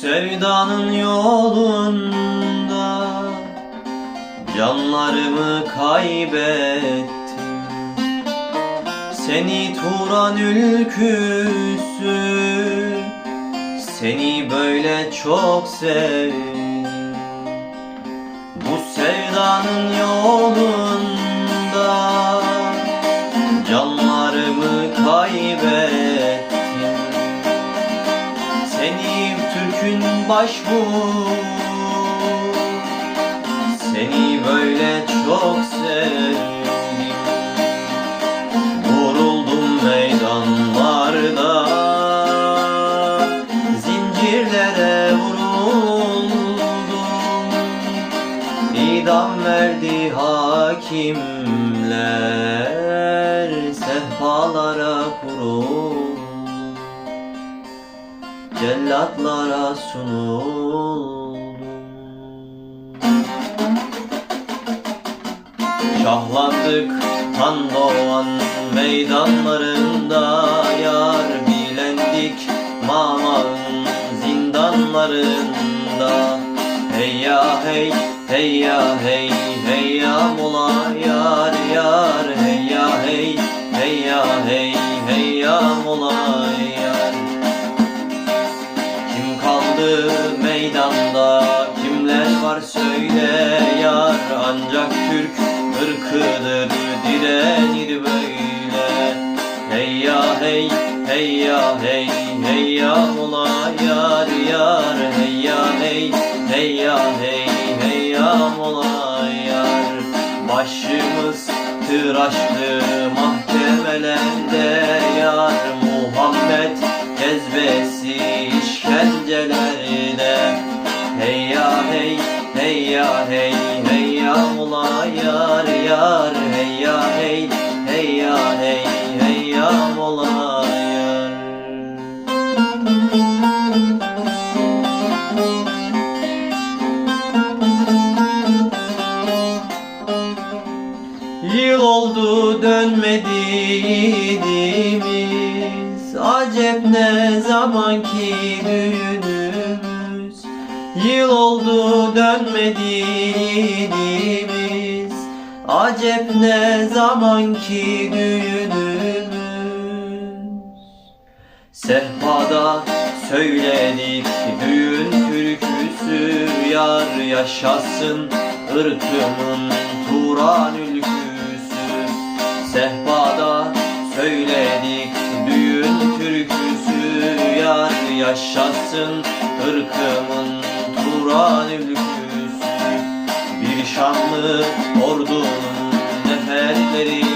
Sevdanın yolunda Canlarımı kaybettim. Seni Turan ülküsü Seni böyle çok sevdim. Bu sevdanın yolunda Canlarımı kaybettim Başbu Seni böyle çok sevdim. Vuruldum meydanlarda. Zincirlere vuruldum. İdam verdi hakimler. Sehpalara kurul Cellatlara sunuldu. Şahlandık tan doğan meydanlarında Yar bilendik mamağın zindanlarında. Hey ya hey, hey ya hey, hey ya mola yar yar. Hey ya hey, hey ya hey, hey ya mola var söyle yar Ancak Türk ırkıdır direnir böyle. Hey ya hey hey ya hey hey ya mola yar yar. Hey ya hey hey ya hey hey ya mola yar. Başımız tıraşlı mahkemelerde yar. Muhammed cezbesi işkencelerde. Hey ya hey hey ya hey hey ya mola yar yar Hey ya hey hey ya hey hey ya mola yar. Yıl oldu dönmediğimiz Acep ne zamanki düğünümüz Yıl oldu dönmediğimiz? Acep ne zamanki düğünümüz? Sehpada söyledik düğün türküsü Yar yaşasın ırkımın Turan ülküsü. Sehpada söyledik düğün türküsü Yar yaşasın ırkımın mağlup üstü Bir şanlı ordunun neferleri.